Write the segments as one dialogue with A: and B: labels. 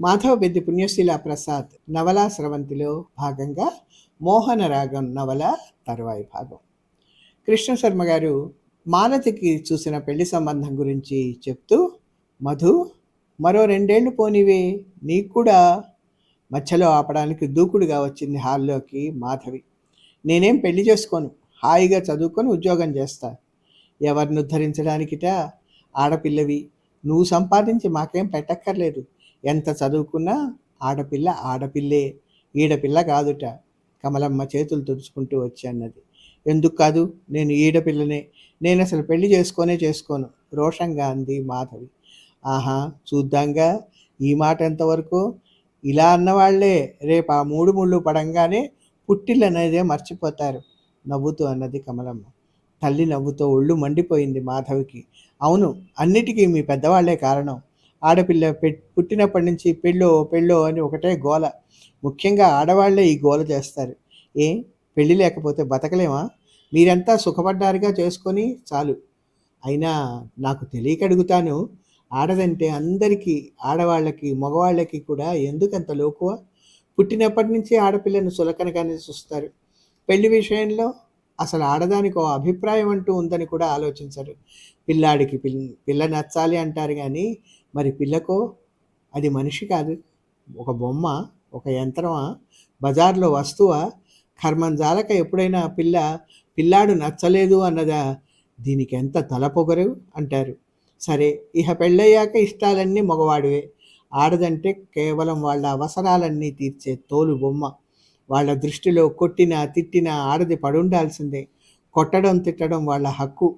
A: మాధవ పెద్ది పుణ్యశీల ప్రసాద్ నవలా స్రవంతిలో భాగంగా మోహన రాగం నవల తరువాయి భాగం. కృష్ణ శర్మ గారు మాలతికి చూసిన పెళ్ళి సంబంధం గురించి చెప్తూ మధు మరో రెండేళ్ళు పోనివే నీకు కూడా మధ్యలో ఆపడానికి దూకుడుగా వచ్చింది హాల్లోకి మాధవి. నేనేం పెళ్ళి చేసుకోను హాయిగా చదువుకొని ఉద్యోగం చేస్తా. ఎవరిని ఉద్ధరించడానికిట? ఆడపిల్లవి నువ్వు సంపాదించి మాకేం పెట్టక్కర్లేదు. ఎంత చదువుకున్నా ఆడపిల్ల ఆడపిల్లే ఈడపిల్ల కాదుట. కమలమ్మ చేతులు తుడుచుకుంటూ వచ్చి అన్నది. ఎందుకు కాదు? నేను ఈడపిల్లనే. నేను అసలు పెళ్ళి చేసుకోనే చేసుకోను. రోషంగా అంది మాధవి. ఆహా చూద్దాంగా. ఈ మాట ఎంతవరకు? ఇలా అన్నవాళ్ళే. రేపు ఆ మూడు ముళ్ళు పడంగానే పుట్టిల్లనేదే మర్చిపోతారు. నవ్వుతూ అన్నది కమలమ్మ. తల్లి నవ్వుతో ఒళ్ళు మండిపోయింది మాధవికి. అవును అన్నిటికీ మీ పెద్దవాళ్ళే కారణం. ఆడపిల్ల పె పుట్టినప్పటి నుంచి పెళ్ళో పెళ్ళో అని ఒకటే గోల. ముఖ్యంగా ఆడవాళ్ళే ఈ గోల చేస్తారు. ఏ? పెళ్ళి లేకపోతే బతకలేమా? మీరంతా సుఖపడ్డారుగా చేసుకొని చాలు. అయినా నాకు తెలియక అడుగుతాను ఆడదంటే అందరికీ ఆడవాళ్ళకి మగవాళ్ళకి కూడా ఎందుకంత లోకువ? పుట్టినప్పటి నుంచి ఆడపిల్లను సులకనగానే చూస్తారు. పెళ్ళి విషయంలో అసలు ఆడదానికి ఓ అభిప్రాయం అంటూ ఉందని కూడా ఆలోచించరు. పిల్లాడికి పిల్ పిల్ల నచ్చాలి అంటారు కానీ మరి పిల్లకు అది మనిషి కాదు. ఒక బొమ్మ ఒక యంత్రమా బజార్లో వస్తువా కర్మంజాలక ఎప్పుడైనా పిల్ల పిల్లాడు నచ్చలేదు అన్నదా? దీనికి ఎంత తలపొగరు అంటారు. సరే ఇహ పెళ్ళయ్యాక ఇష్టాలన్నీ మగవాడివే. ఆడదంటే కేవలం వాళ్ళ అవసరాలన్నీ తీర్చే తోలు బొమ్మ. వాళ్ళ దృష్టిలో కొట్టినా తిట్టినా ఆడది పడుండాల్సిందే. కొట్టడం తిట్టడం వాళ్ళ హక్కు.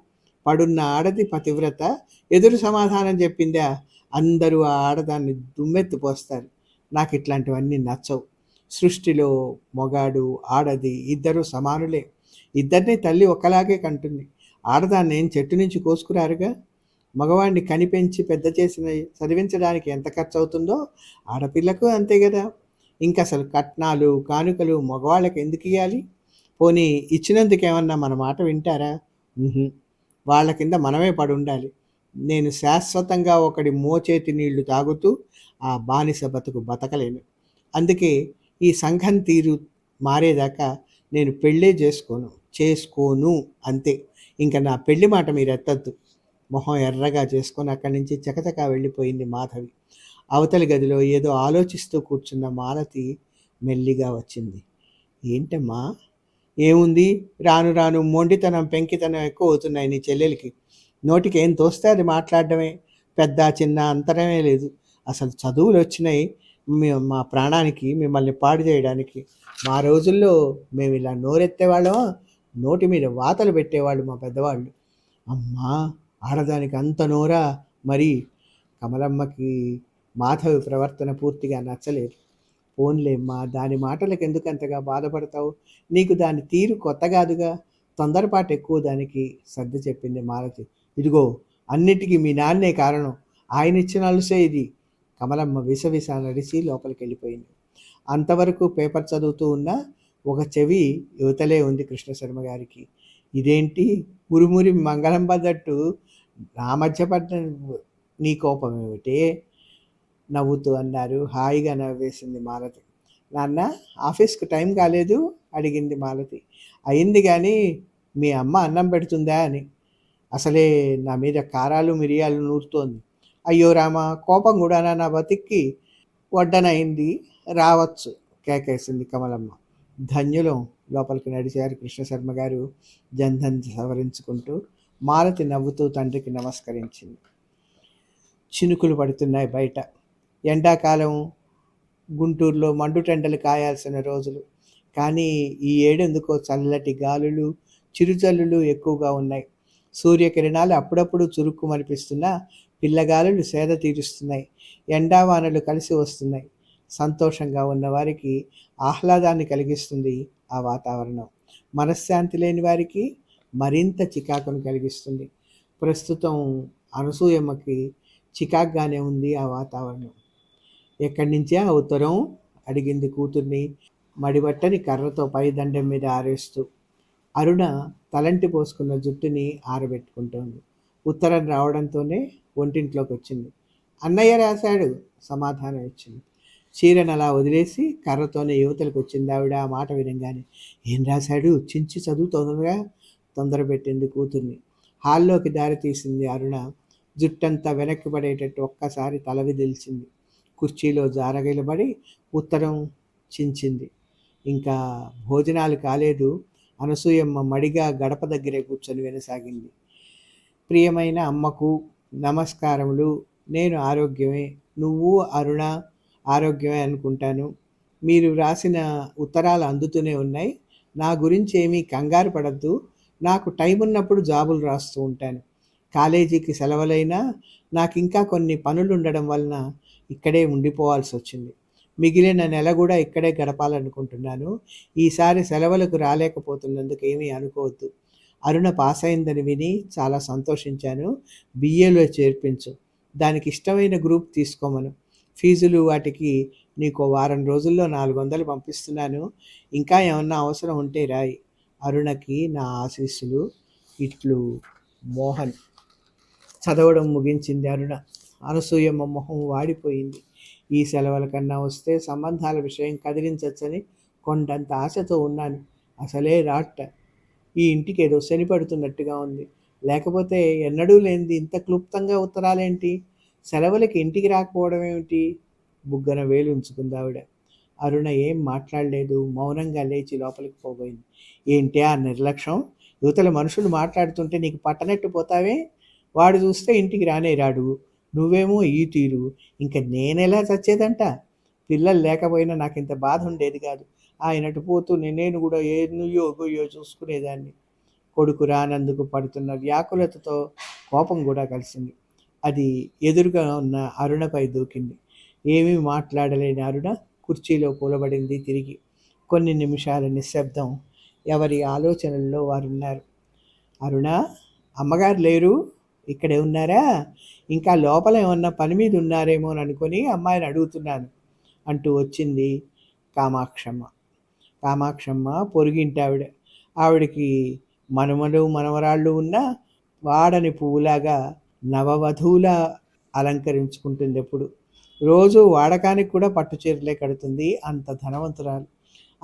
A: పడున్న ఆడది పతివ్రత. ఎదురు సమాధానం చెప్పిందా? అందరూ ఆ ఆడదాన్ని దుమ్మెత్తిపోస్తారు. నాకు ఇట్లాంటివన్నీ నచ్చవు. సృష్టిలో మొగాడు ఆడది ఇద్దరు సమానులే. ఇద్దరిని తల్లి ఒకలాగే కంటుంది. ఆడదాన్ని ఏం చెట్టు నుంచి కోసుకురారుగా? మగవాడిని కనిపెంచి పెద్ద చేసిన చదివించడానికి ఎంత ఖర్చు అవుతుందో ఆడపిల్లకు అంతే కదా ఇంకా అసలు కట్నాలు కానుకలు మగవాళ్ళకి ఎందుకు ఇవ్వాలి పోనీ ఇచ్చినందుకు ఏమన్నా మన మాట వింటారా? వాళ్ళ కింద మనమే పడి ఉండాలి నేను శాశ్వతంగా ఒకడి మోచేతి నీళ్ళు తాగుతూ ఆ బానిస బతుకు బతకలేను. అందుకే ఈ సంఘం తీరు మారేదాకా నేను పెళ్ళే చేసుకోను. చేసుకోను అంతే. ఇంకా నా పెళ్ళి మాట మీరు ఎత్తద్దు. మొహం ఎర్రగా చేసుకొని అక్కడి నుంచి చకచకా వెళ్ళిపోయింది మాధవి. అవతలి గదిలో ఏదో ఆలోచిస్తూ కూర్చున్న మాలతి మెల్లిగా వచ్చింది. ఏంటమ్మా? ఏముంది? రాను రాను మొండితనం పెంకితనం ఎక్కువ అవుతున్నాయి నీ చెల్లెలకి. నోటికి ఏం తోస్తే అది మాట్లాడడమే. పెద్ద చిన్న అంతరమే లేదు. అసలు చదువులు వచ్చినాయి. మీ- మా ప్రాణానికి మిమ్మల్ని పాడు చేయడానికి. మా రోజుల్లో మేము ఇలా నోరెత్తేవాళ్ళం నోటి మీద వాతలు పెట్టేవాళ్ళు మా పెద్దవాళ్ళు. అమ్మా! ఆడదానికి అంత నోరా? మరి కమలమ్మకి మాధవి ప్రవర్తన పూర్తిగా నచ్చలేదు. పోన్లేమ్మా దాని మాటలకు ఎందుకు అంతగా బాధపడతావు? నీకు దాని తీరు కొత్త కాదుగా. తొందరపాటు ఎక్కువ దానికి సర్ది చెప్పింది మాలతి. ఇదిగో అన్నిటికీ మీ నాన్నే కారణం. ఆయన ఇచ్చిన అలుసే ఇది. కమలమ్మ విసవిస నడిచి లోపలికి వెళ్ళిపోయింది అంతవరకు పేపర్ చదువుతూ ఉన్న ఒక చెవి యువతలే ఉంది కృష్ణశర్మ గారికి. ఇదేంటి? మురిమురి మంగళం పడ్డట్టు నా మధ్య పడ్డ నీ కోపం ఏమిటి? నవ్వుతూ అన్నారు. హాయిగా నవ్వేసింది మాలతి. నాన్న ఆఫీస్కి టైం కాలేదు అడిగింది మాలతి. అయింది కానీ మీ అమ్మ అన్నం పెడుతుందా అని. అసలే నా మీద కారాలు మిరియాలు నూరుతోంది. అయ్యో రామ కోపం కూడా నా బతిక్కి వడ్డనైంది. రావచ్చు కేకేసింది కమలమ్మ. ధన్యులం లోపలికి నడిచారు కృష్ణశర్మ గారు జన్ధన్ సవరించుకుంటూ మాలతి నవ్వుతూ తండ్రికి నమస్కరించింది. చినుకులు పడుతున్నాయి బయట. ఎండాకాలం గుంటూరులో మండుటెండలు కాయాల్సిన రోజులు. కానీ ఈ ఏడెందుకో చల్లటి గాలులు చిరుజల్లులు ఎక్కువగా ఉన్నాయి. సూర్యకిరణాలు అప్పుడప్పుడు చురుక్కుమనిపిస్తున్నా పిల్లగాలులు సేద తీరుస్తున్నాయి. ఎండావానలు కలిసి వస్తున్నాయి. సంతోషంగా ఉన్నవారికి ఆహ్లాదాన్ని కలిగిస్తుంది ఆ వాతావరణం. మనశ్శాంతి లేని వారికి మరింత చికాకును కలిగిస్తుంది. ప్రస్తుతం అనసూయమ్మకి చికాగ్గానే ఉంది ఆ వాతావరణం. ఎక్కడి నుంచే? ఆ ఉత్తరం అడిగింది కూతుర్ని. మడిబట్టని కర్రతో పై దండం మీద ఆరేస్తూ అరుణ తలంటి పోసుకున్న జుట్టుని ఆరబెట్టుకుంటోంది. ఉత్తరం రావడంతోనే ఒంటింట్లోకి వచ్చింది. అన్నయ్య రాశాడు సమాధానం ఇచ్చింది. చీరను అలా వదిలేసి కర్రతోనే యువతలకు వచ్చింది ఆవిడ ఆ మాట వినంగానే. ఏం రాశాడు? చించి చదువు తొందరగా తొందర పెట్టింది కూతుర్ని. హాల్లోకి దారి తీసింది అరుణ. జుట్టంతా వెనక్కి పడేటట్టు ఒక్కసారి తల విదిల్చింది. కుర్చీలో జారగిలబడి ఉత్తరం చించింది. ఇంకా భోజనాలు కాలేదు. అనసూయమ్మ మడిగా గడప దగ్గరే కూర్చొని వినసాగింది. ప్రియమైన అమ్మకు నమస్కారములు. నేను ఆరోగ్యమే. నువ్వు అరుణ ఆరోగ్యమే అనుకుంటాను. మీరు రాసిన ఉత్తరాలు అందుతూనే ఉన్నాయి. నా గురించి ఏమీ కంగారు పడద్దు. నాకు టైం ఉన్నప్పుడు జాబులు రాస్తూ ఉంటాను. కాలేజీకి సెలవులైనా నాకు ఇంకా కొన్ని పనులు ఉండడం వలన ఇక్కడే ఉండిపోవాల్సి వచ్చింది మిగిలిన నెల కూడా ఇక్కడే గడపాలనుకుంటున్నాను. ఈసారి సెలవులకు రాలేకపోతున్నందుకు ఏమీ అనుకోవద్దు. అరుణ పాస్ అయిందని విని చాలా సంతోషించాను. బిఏలో చేర్పించు. దానికి ఇష్టమైన గ్రూప్ తీసుకోమను. ఫీజులు వాటికి నీకు వారం రోజుల్లో నాలుగు వందలు పంపిస్తున్నాను. ఇంకా ఏమన్నా అవసరం ఉంటే రాయి. అరుణకి నా ఆశీస్సులు. ఇట్లు మోహన్. చదవడం ముగించింది అరుణ. అనసూయమ్మ మొహం వాడిపోయింది. ఈ సెలవుల కన్నా వస్తే సంబంధాల విషయం కదిలించవచ్చని కొండంత ఆశతో ఉన్నాను. అసలే రాట్ట. ఈ ఇంటికి ఏదో శనిపడుతున్నట్టుగా ఉంది. లేకపోతే ఎన్నడూ లేనిది ఇంత క్లుప్తంగా ఉత్తరాలేంటి? సెలవులకి ఇంటికి రాకపోవడం ఏమిటి? బుగ్గన వేలు ఉంచుకుంది ఆవిడ. అరుణ ఏం మాట్లాడలేదు. మౌనంగా లేచి లోపలికి పోబోయింది. ఏంటి ఆ నిర్లక్ష్యం? యువతల మనుషులు మాట్లాడుతుంటే నీకు పట్టనట్టు పోతావే? వాడు చూస్తే ఇంటికి రానే రాడు. నువ్వేమో ఈ తీరు. ఇంకా నేనెలా చచ్చేదంట? పిల్లలు లేకపోయినా నాకు ఇంత బాధ ఉండేది కాదు. ఆయనటు పోతూ నేను కూడా ఏ నుయ్యో గొయ్యో చూసుకునేదాన్ని. కొడుకు రానందుకు పడుతున్న వ్యాకులతతో కోపం కూడా కలిసింది. అది ఎదురుగా ఉన్న అరుణపై దూకింది. ఏమీ మాట్లాడలేని అరుణ కుర్చీలో కూలబడింది తిరిగి. కొన్ని నిమిషాల నిశ్శబ్దం ఎవరి ఆలోచనల్లో వారున్నారు. అరుణ అమ్మగారు లేరు? ఇక్కడే ఉన్నారా? ఇంకా లోపల ఏమన్నా పని మీద ఉన్నారేమో అని అనుకొని అమ్మాయిని అడుగుతున్నాను. అంటూ వచ్చింది కామాక్షమ్మ. కామాక్షమ్మ పొరుగింటి ఆవిడ. ఆవిడకి మనుమలు మనవరాళ్ళు ఉన్న వాడని పువ్వులాగా నవవధువులా అలంకరించుకుంటుంది ఎప్పుడు. రోజు వాడకానికి కూడా పట్టు చీరలే కడుతుంది అంత ధనవంతురాలు.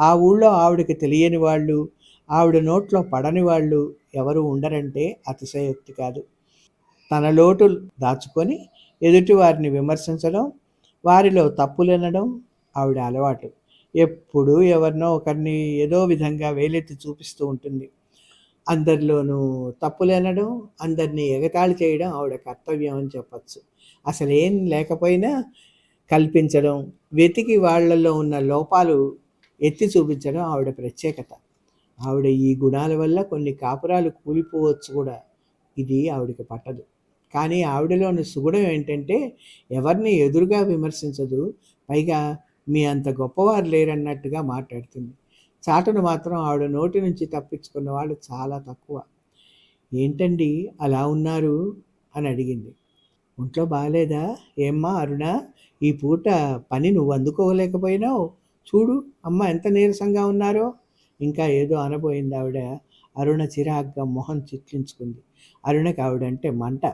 A: ఆ ఊళ్ళో ఆవిడకి తెలియని వాళ్ళు ఆవిడ నోట్లో పడని వాళ్ళు ఎవరు ఉండరంటే అతిశయోక్తి కాదు. తన లోటు దాచుకొని ఎదుటి వారిని విమర్శించడం వారిలో తప్పులనడం ఆవిడ అలవాటు. ఎప్పుడూ ఎవరినో ఒకరిని ఏదో విధంగా వేలెత్తి చూపిస్తూ ఉంటుంది. అందరిలోనూ తప్పులనడం అందరినీ ఎగతాళి చేయడం ఆవిడ కర్తవ్యం అని చెప్పచ్చు. అసలేం లేకపోయినా కల్పించడం వెతికి వాళ్ళల్లో ఉన్న లోపాలు ఎత్తి చూపించడం ఆవిడ ప్రత్యేకత. ఆవిడ ఈ గుణాల వల్ల కొన్ని కాపురాలు కూలిపోవచ్చు కూడా. ఇది ఆవిడకి పట్టదు. కానీ ఆవిడలోని సుగుణం ఏంటంటే ఎవరిని ఎదురుగా విమర్శించదు. పైగా మీ అంత గొప్పవారు లేరన్నట్టుగా మాట్లాడుతుంది. చాటను మాత్రం ఆవిడ నోటి నుంచి తప్పించుకున్న వాళ్ళు చాలా తక్కువ. ఏంటండి అలా ఉన్నారు? అని అడిగింది. ఒంట్లో బాగాలేదా ఏమ్మా అరుణ ఈ పూట పని నువ్వు అందుకోలేకపోయినావు. చూడు అమ్మ ఎంత నీరసంగా ఉన్నారో. ఇంకా ఏదో అనబోయింది ఆవిడ. అరుణ చిరాగ్గా మొహం చిట్లించుకుంది. అరుణకి ఆవిడంటే మంట.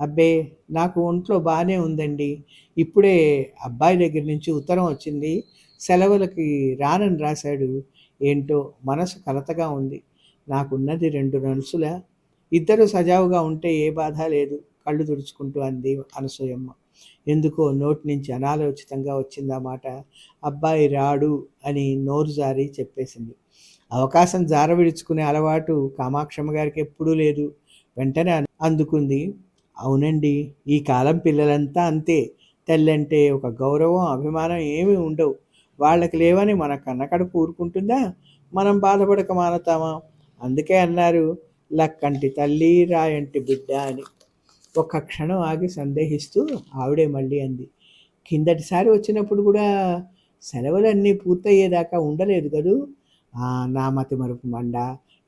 A: అబ్బే నాకు ఒంట్లో బాగానే ఉందండి. ఇప్పుడే అబ్బాయి దగ్గర నుంచి ఉత్తరం వచ్చింది. సెలవులకి రానని రాశాడు. ఏంటో మనసు కలతగా ఉంది. నాకున్నది రెండు నలుసుల. ఇద్దరు సజావుగా ఉంటే ఏ బాధ లేదు. కళ్ళు తుడుచుకుంటూ అంది అనసూయమ్మ. ఎందుకో నోటి నుంచి అనాలోచితంగా వచ్చింది ఆ మాట. అబ్బాయి రాడు అని నోరు జారి చెప్పేసింది. అవకాశం జార విడుచుకునే అలవాటు కామాక్షమ్మ గారికి ఎప్పుడూ లేదు. వెంటనే అందుకుంది. అవునండి. ఈ కాలం పిల్లలంతా అంతే. తల్లంటే ఒక గౌరవం అభిమానం ఏమీ ఉండవు. వాళ్ళకి లేవని మన కన్నకడుపు ఊరుకుంటుందా మనం బాధపడక మానతామా? అందుకే అన్నారు లక్కంటి తల్లి రాయంటి బిడ్డ అని. ఒక్క క్షణం ఆగి సందేహిస్తూ ఆవిడే మళ్ళీ అంది కిందటిసారి వచ్చినప్పుడు కూడా సెలవులన్నీ పూర్తయ్యేదాకా ఉండలేదు కదూ? నా మతి మరుపు మండ.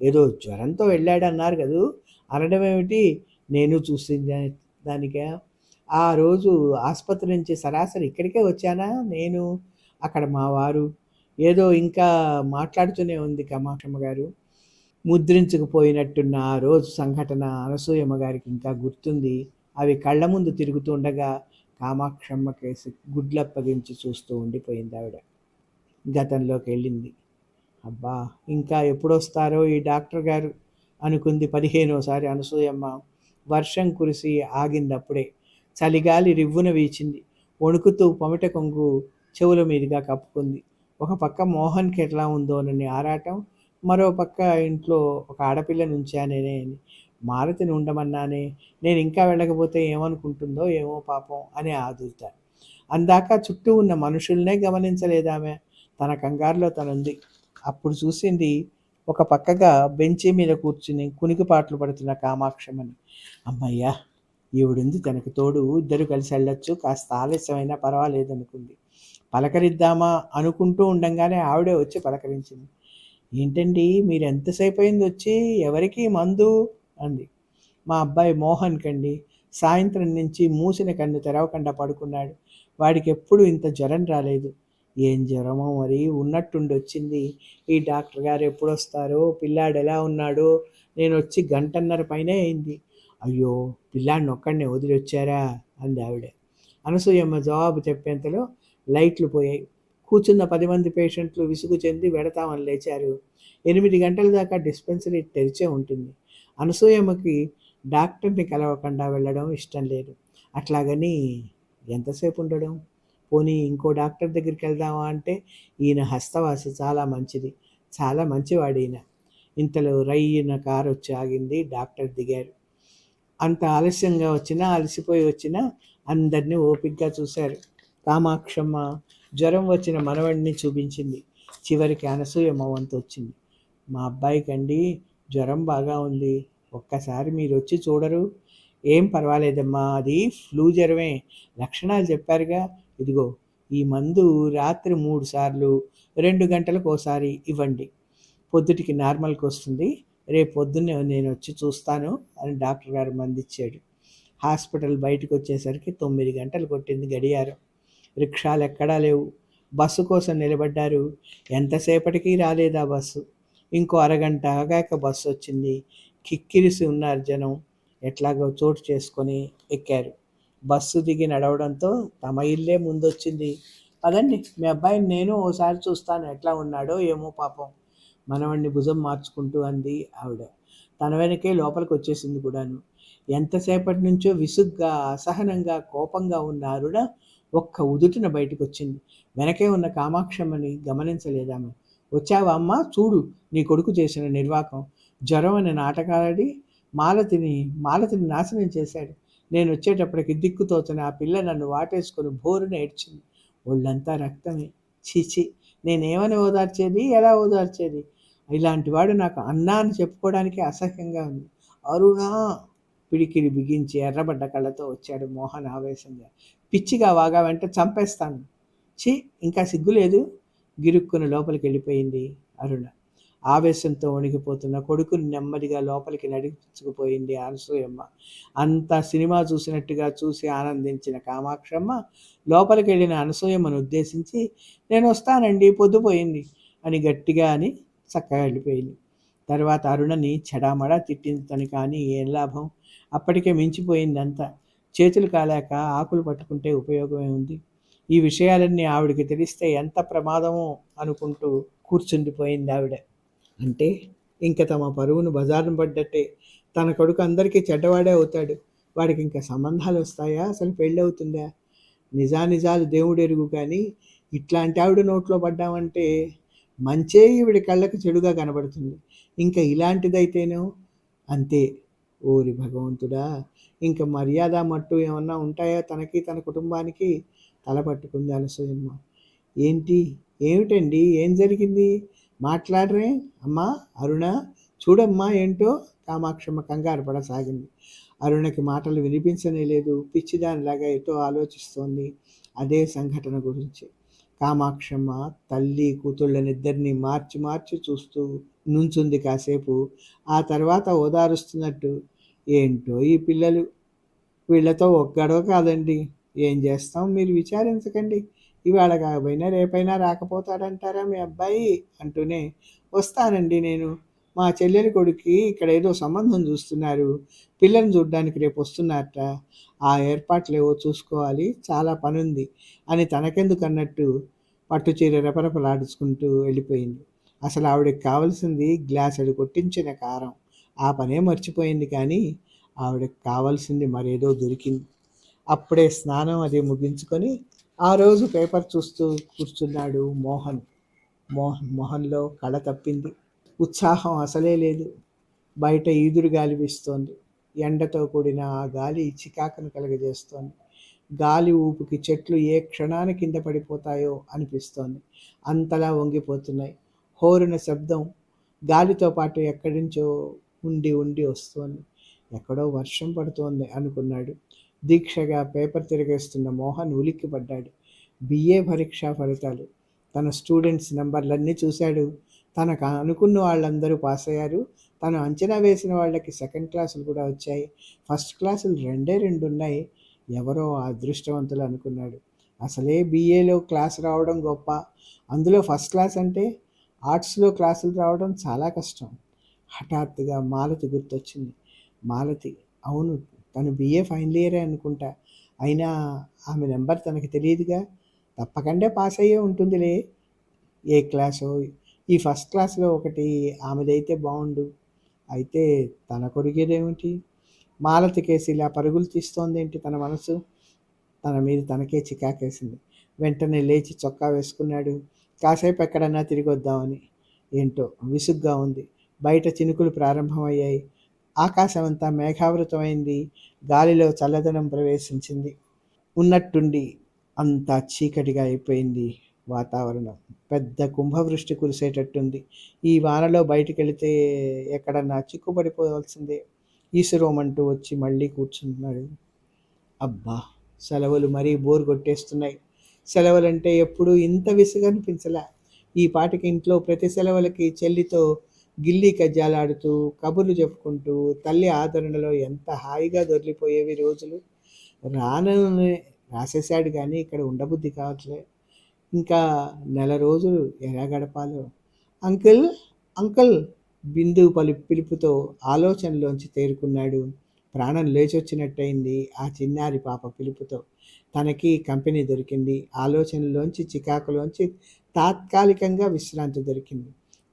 A: ఏదో జ్వరంతో వెళ్ళాడన్నారు కదూ? అనడం ఏమిటి నేను చూసింది దానికే? ఆ రోజు ఆసుపత్రి నుంచి సరాసరి ఇక్కడికే వచ్చానా? నేను అక్కడ మా వారు ఏదో ఇంకా మాట్లాడుతూనే ఉంది కమాక్షమ్మ గారు. ముద్రించుకుపోయినట్టున్న ఆ రోజు సంఘటన అనసూయమ్మ గారికి ఇంకా గుర్తుంది. అవి కళ్ళ ముందు తిరుగుతుండగా కామాక్షమ్మ కేసి గుడ్లప్పగించి చూస్తూ ఉండిపోయింది ఆవిడ. గతంలోకి వెళ్ళింది. అబ్బా! ఇంకా ఎప్పుడొస్తారో ఈ డాక్టర్ గారు అనుకుంది పదిహేనోసారి అనసూయమ్మ. వర్షం కురిసి ఆగింది అప్పుడే చలిగాలి రివ్వున వీచింది. వణుకుతూ పమిట కొంగు చెవుల మీదుగా కప్పుకుంది. ఒక పక్క మోహన్కి ఎట్లా ఉందోనని ఆరాటం మరో పక్క ఇంట్లో ఒక ఆడపిల్లని అని మారుతిని ఉండమన్నానే నేను ఇంకా వెళ్ళకపోతే ఏమనుకుంటుందో ఏమో పాపం అని ఆదుర్త అందాక చుట్టూ ఉన్న మనుషుల్నే గమనించలేదామె. తన కంగారులో తనుంది. అప్పుడు చూసింది ఒక పక్కగా బెంచి మీద కూర్చుని కునికిపాట్లు పడుతున్న కామాక్షమని అమ్మయ్యా ఈవిడుంది తనకు తోడు ఇద్దరు కలిసి వెళ్ళొచ్చు కాస్త ఆలస్యమైనా పర్వాలేదనుకుంది. పలకరిద్దామా అనుకుంటూ ఉండంగానే ఆవిడే వచ్చి పలకరించింది. ఏంటండి మీరు ఎంతసేపు అయింది వచ్చి? ఎవరికి మందు? అంది. మా అబ్బాయి మోహన్ కండి సాయంత్రం నుంచి మూసిన కన్ను తెరవకుండా పడుకున్నాడు. వాడికి ఎప్పుడు ఇంత జ్వరం రాలేదు. ఏం జ్వరమో మరి ఉన్నట్టుండి వచ్చింది. ఈ డాక్టర్ గారు ఎప్పుడు వస్తారు పిల్లాడు ఎలా ఉన్నాడో? నేను వచ్చి గంటన్నర పైనే అయింది. అయ్యో పిల్లాడిని ఒక్కడినే వదిలి వచ్చారా అంది ఆవిడ. అనసూయమ్మ జవాబు చెప్పేంతలో లైట్లు పోయాయి. కూర్చున్న పది మంది పేషెంట్లు విసుగు చెంది వెడతామని లేచారు. ఎనిమిది గంటల దాకా డిస్పెన్సరీ తెరిచే ఉంటుంది. అనసూయమ్మకి డాక్టర్ని కలవకుండా వెళ్ళడం ఇష్టం లేదు. అట్లాగని ఎంతసేపు ఉండడం? పోనీ ఇంకో డాక్టర్ దగ్గరికి వెళ్దామా అంటే ఈయన హస్తవాసి చాలా మంచిది. చాలా మంచివాడు ఈయన ఇంతలో రయ్యిన కారు వచ్చి ఆగింది డాక్టర్ దిగారు అంత ఆలస్యంగా వచ్చినా అలసిపోయి వచ్చినా అందరినీ ఓపికగా చూశారు. కామాక్షమ్మ జ్వరం వచ్చిన మనవడిని చూపించింది. చివరికి అనసూయమ్మ వంతు వచ్చింది. మా అబ్బాయికండి జ్వరం బాగా ఉంది. ఒక్కసారి మీరు వచ్చి చూడరు. ఏం పర్వాలేదమ్మా అది ఫ్లూ జ్వరమే. లక్షణాలు చెప్పారుగా. ఇదిగో ఈ మందు రాత్రి మూడు సార్లు రెండు గంటలకు ఒకసారి ఇవ్వండి. పొద్దుటికి నార్మల్కి వస్తుంది. రేపు పొద్దున్నే నేను వచ్చి చూస్తాను అని డాక్టర్ గారు మందిచ్చాడు. హాస్పిటల్ బయటకు వచ్చేసరికి తొమ్మిది గంటలు కొట్టింది గడియారం. రిక్షాలు ఎక్కడా లేవు. బస్సు కోసం నిలబడ్డారు. ఎంతసేపటికి రాలేదా బస్సు. ఇంకో అరగంట ఆగాక బస్సు వచ్చింది. కిక్కిరిసి ఉన్నారు జనం. ఎట్లాగో చోటు చేసుకొని ఎక్కారు. బస్సు దిగి నడవడంతో తమ ఇల్లే ముందొచ్చింది. అదండి మీ అబ్బాయిని నేను ఓసారి చూస్తాను. ఎట్లా ఉన్నాడో ఏమో పాపం. మనవణ్ణి భుజం మార్చుకుంటూ అంది ఆవిడ. తన వెనకే లోపలికి వచ్చేసింది కూడాను. ఎంతసేపటి నుంచో విసుగ్గా అసహనంగా కోపంగా ఉన్న అరుణ ఒక్క ఉదుటిన బయటకు వచ్చింది వెనకే ఉన్న కామాక్షమ్మని గమనించలేదామె. వచ్చావా అమ్మా? చూడు నీ కొడుకు చేసిన నిర్వాకం. జ్వరం అనే నాటకాలడి మాలతిని మాలతిని నాశనం చేశాడు. నేను వచ్చేటప్పటికి దిక్కుతోచని ఆ పిల్ల నన్ను వాటేసుకొని బోరున ఏడ్చింది. ఒళ్ళంతా రక్తమే. చీచి నేనేమని ఓదార్చేది? ఎలా ఓదార్చేది? ఇలాంటి వాడు నాకు అన్నా అని చెప్పుకోవడానికి అసహ్యంగా ఉంది. అరుణా! పిడికిడి బిగించి ఎర్రబడ్డ కళ్ళతో వచ్చాడు మోహన్ ఆవేశంగా. పిచ్చిగా వాగా వెంట చంపేస్తాను. ఛీ! ఇంకా సిగ్గులేదు? గిరుక్కుని లోపలికి వెళ్ళిపోయింది అరుణ. ఆవేశంతో వణిగిపోతున్న కొడుకుని నెమ్మదిగా లోపలికి నడిపించుకుపోయింది అనసూయమ్మ. అంతా సినిమా చూసినట్టుగా చూసి ఆనందించిన కామాక్షమ్మ లోపలికి వెళ్ళిన అనసూయమ్మను ఉద్దేశించి నేను వస్తానండి పొద్దుపోయింది అని గట్టిగా అని చక్కగా వెళ్ళిపోయింది. తర్వాత అరుణని చెడామడా తిట్టింది తను కానీ ఏం లాభం? అప్పటికే మించిపోయిందంతా. చేతులు కాలేక ఆకులు పట్టుకుంటే ఉపయోగమే ఉంది. ఈ విషయాలన్నీ ఆవిడకి తెలిస్తే ఎంత ప్రమాదమో అనుకుంటూ కూర్చుండిపోయింది ఆవిడ. అంటే ఇంకా తమ పరువును బజారును పడ్డట్టే. తన కొడుకు అందరికీ చెడ్డవాడే అవుతాడు. వాడికి ఇంకా సంబంధాలు వస్తాయా? అసలు పెళ్ళి అవుతుందా? నిజానిజాలు దేవుడు ఎరుగు కానీ ఇట్లాంటి ఆవిడ నోట్లో పడ్డామంటే మంచే ఈవిడ కళ్ళకు చెడుగా కనబడుతుంది. ఇంకా ఇలాంటిదైతేనో? అంతే. ఓరి భగవంతుడా! ఇంకా మర్యాద మట్టు ఏమన్నా ఉంటాయా తనకి తన కుటుంబానికి? తల పట్టుకుంది అనసూయమ్మ ఏంటి? ఏమిటండి? ఏం జరిగింది? మాట్లాడరే అమ్మా అరుణ. చూడమ్మా ఏంటో? కామాక్షమ్మ కంగారు పడసాగింది. అరుణకి మాటలు వినిపించనే లేదు. పిచ్చిదానిలాగా ఎటో ఆలోచిస్తోంది అదే సంఘటన గురించి. కామాక్షమ్మ తల్లి కూతుళ్ళనిద్దరినీ మార్చి మార్చి చూస్తూ నుంచుంది కాసేపు. ఆ తర్వాత ఓదారుస్తున్నట్టు ఏంటో ఈ పిల్లలు? వీళ్ళతో ఒక్కడో కాదండి. ఏం చేస్తాం మీరు విచారించకండి. ఇవాళ కాకపోయినా రేపైనా రాకపోతాడంటారా మీ అబ్బాయి? అంటూనే వస్తానండి నేను. మా చెల్లెలి కొడుక్కి ఇక్కడ ఏదో సంబంధం చూస్తున్నారు. పిల్లని చూడడానికి రేపు వస్తున్నారట. ఆ ఏర్పాట్లేవో చూసుకోవాలి. చాలా పనుంది. అని తనకెందుకు అన్నట్టు పట్టుచీర రెపరెపలాడుచుకుంటూ వెళ్ళిపోయింది. అసలు ఆవిడకి కావలసింది గ్లాసుడు కొట్టించిన కారం. ఆ పనే మర్చిపోయింది కానీ ఆవిడకి కావాల్సింది మరేదో దొరికింది. అప్పుడే స్నానం అది ముగించుకొని ఆ రోజు పేపర్ చూస్తూ కూర్చున్నాడు మోహన్. మోహన్ మొహన్లో కళ తప్పింది. ఉత్సాహం అసలే లేదు. బయట ఈదురు గాలి వీస్తోంది. ఎండతో కూడిన ఆ గాలి చికాకును కలగజేస్తోంది. గాలి ఊపుకి చెట్లు ఏ క్షణాన కింద పడిపోతాయో అనిపిస్తోంది. అంతలా వంగిపోతున్నాయి. హోరున శబ్దం గాలితో పాటు ఎక్కడి నుంచో ఉండి ఉండి వస్తోంది. ఎక్కడో వర్షం పడుతోంది అనుకున్నాడు. దీక్షగా పేపర్ తిరిగేస్తున్న మోహన్ ఉలిక్కిపడ్డాడు. బిఏ పరీక్షా ఫలితాలు. తన స్టూడెంట్స్ నెంబర్లన్నీ చూశాడు. తనకు అనుకున్న వాళ్ళందరూ పాస్ అయ్యారు. తను అంచనా వేసిన వాళ్ళకి సెకండ్ క్లాసులు కూడా వచ్చాయి. ఫస్ట్ క్లాసులు రెండే రెండు ఉన్నాయి. ఎవరో అదృష్టవంతులు అనుకున్నాడు. అసలే బీఏలో క్లాస్ రావడం గొప్ప. అందులో ఫస్ట్ క్లాస్ అంటే ఆర్ట్స్లో క్లాసులు రావడం చాలా కష్టం. హఠాత్తుగా మాలతి గుర్తొచ్చింది. మాలతి అవును తను బిఏ ఫైనల్ ఇయరే అనుకుంటా. అయినా ఆమె నెంబర్ తనకి తెలియదుగా. తప్పకుండా పాస్ అయ్యే ఉంటుందిలే. ఏ క్లాసో ఈ ఫస్ట్ క్లాస్లో ఒకటి ఆమెదైతే బాగుండు. అయితే తన కొరిగేదేమిటి మాలతికేసి ఇలా పరుగులు తీస్తోంది ఏంటి తన మనసు? తన మీద తనకే చికాకేసింది. వెంటనే లేచి చొక్కా వేసుకున్నాడు. కాసేపు ఎక్కడన్నా తిరిగి వద్దామని. ఏంటో విసుగ్గా ఉంది. బయట చినుకులు ప్రారంభమయ్యాయి. ఆకాశం అంతా మేఘావృతమైంది. గాలిలో చల్లదనం ప్రవేశించింది. ఉన్నట్టుండి అంతా చీకటిగా అయిపోయింది వాతావరణం. పెద్ద కుంభవృష్టి కురిసేటట్టుంది. ఈ వానలో బయటికి వెళితే ఎక్కడన్నా చిక్కుపడిపోవాల్సిందే ఈశ్వరోమంటూ వచ్చి మళ్ళీ కూర్చుంటున్నాడు అబ్బా! సెలవులు మరీ బోర్ కొట్టేస్తున్నాయి. సెలవులంటే ఎప్పుడూ ఇంత విసుగనిపించలే. ఈ పాటికి ఇంట్లో ప్రతి సెలవులకి చెల్లితో గిల్లీ కజ్జాలాడుతూ కబుర్లు చెప్పుకుంటూ తల్లి ఆదరణలో ఎంత హాయిగా దొరికిపోయేవి రోజులు. రానని రాసేసాడు కానీ ఇక్కడ ఉండబుద్ధి కావట్లే. ఇంకా నెల రోజులు ఎలా గడపాలో? Uncle uncle! బిందు పలు పిలుపుతో ఆలోచనలోంచి తేరుకున్నాడు. ప్రాణం లేచొచ్చినట్టయింది ఆ చిన్నారి పాప పిలుపుతో. తనకి కంపెనీ దొరికింది. ఆలోచనలోంచి చికాకులోంచి తాత్కాలికంగా విశ్రాంతి దొరికింది.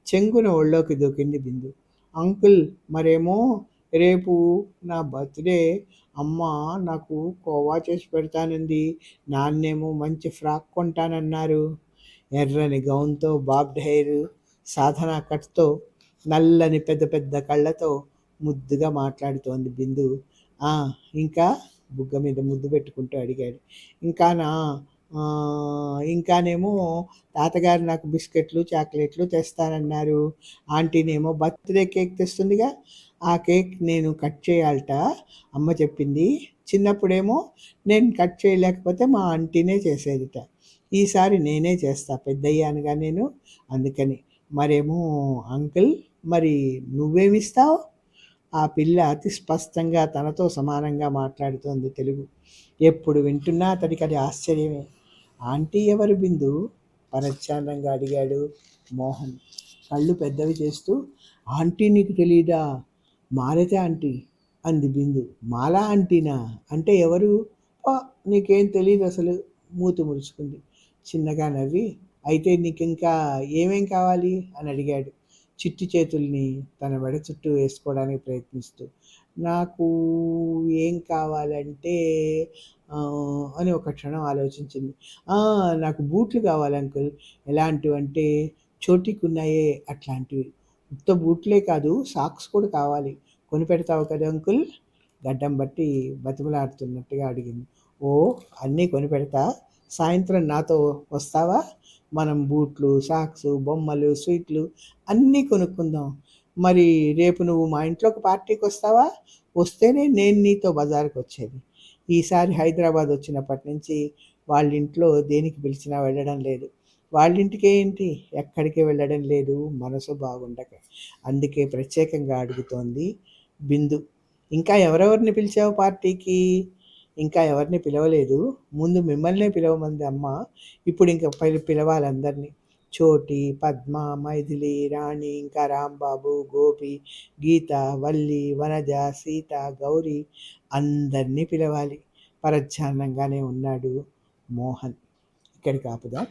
A: చెంగున ఒళ్ళోకి దూకింది బిందు. అంకుల్ మరేమో? రేపు నా బర్త్డే. అమ్మ నాకు కోవా చేసి పెడతానంది. నాన్నేమో మంచి ఫ్రాక్ కొంటానన్నారు. ఎర్రని గౌన్తో బాబ్డ్ హెయిర్ సాధన కట్తో నల్లని పెద్ద పెద్ద కళ్ళతో ముద్దుగా మాట్లాడుతోంది బిందు. ఇంకా బుగ్గ మీద ముద్దు పెట్టుకుంటూ అడిగాడు. ఇంకానా ఇంకానేమో తాతగారు నాకు బిస్కెట్లు చాక్లెట్లు తెస్తానన్నారు. ఆంటీనేమో బర్త్డే కేక్ తెస్తుందిగా ఆ కేక్ నేను కట్ చేయాలట అమ్మ చెప్పింది. చిన్నప్పుడేమో నేను కట్ చేయలేకపోతే మా ఆంటీనే చేసేదిట. ఈసారి నేనే చేస్తా పెద్దయ్యానుగా నేను అందుకని. మరేమో అంకుల్ మరి నువ్వేమిస్తావు? ఆ పిల్ల అతి స్పష్టంగా తనతో సమానంగా మాట్లాడుతోంది తెలుగు. ఎప్పుడు వింటున్నా అతడికి అది ఆశ్చర్యమే. ఆంటీ ఎవరు బిందు? పరధ్యానంగా అడిగాడు మోహన్. కళ్ళు పెద్దవి చేస్తూ ఆంటీ నీకు తెలియదా మాలతే ఆంటీ అంది బిందు. మాలా ఆంటీనా? అంటే ఎవరు? నీకేం తెలియదు అసలు మూతి ముడుచుకుంది. చిన్నగా నవ్వి అయితే నీకు ఇంకా ఏమేం కావాలి? అని అడిగాడు. చిట్టి చేతుల్ని తన మెడ చుట్టూ వేసుకోవడానికి ప్రయత్నిస్తూ నాకు ఏం కావాలంటే అని ఒక క్షణం ఆలోచించింది. నాకు బూట్లు కావాలి అంకుల్. ఎలాంటివంటే చోటికున్నాయే అట్లాంటివి. ఉత్త బూట్లే కాదు సాక్స్ కూడా కావాలి. కొని పెడతావు కదా అంకుల్? గడ్డం బట్టి బతిమలాడుతున్నట్టుగా అడిగింది. ఓ అన్నీ కొని పెడతా? సాయంత్రం నాతో వస్తావా? మనం బూట్లు సాక్స్ బొమ్మలు స్వీట్లు అన్నీ కొనుక్కుందాం. మరి రేపు నువ్వు మా ఇంట్లోకి పార్టీకి వస్తావా? వస్తేనే నేను నీతో బజార్కి వచ్చేది ఈసారి హైదరాబాద్ వచ్చినప్పటి నుంచి వాళ్ళ ఇంట్లో దేనికి పిలిచినా వెళ్ళడం లేదు. వాళ్ళింటికి ఏంటి? ఎక్కడికి వెళ్ళడం లేదు. మనసు బాగుండక. అందుకే ప్రత్యేకంగా అడుగుతోంది బిందు. ఇంకా ఎవరెవరిని పిలిచావు పార్టీకి? ఇంకా ఎవరిని పిలవలేదు. ముందు మిమ్మల్నే పిలవమంది అమ్మ. ఇప్పుడు ఇంకా పిలవాలి అందరినీ చోటి పద్మ మైథిలి రాణి ఇంకా రాంబాబు గోపి గీత వల్లి వనజ సీత గౌరీ అందరినీ పిలవాలి. పరధ్యానంగానే ఉన్నాడు మోహన్. ఇక్కడికి ఆపుదాం.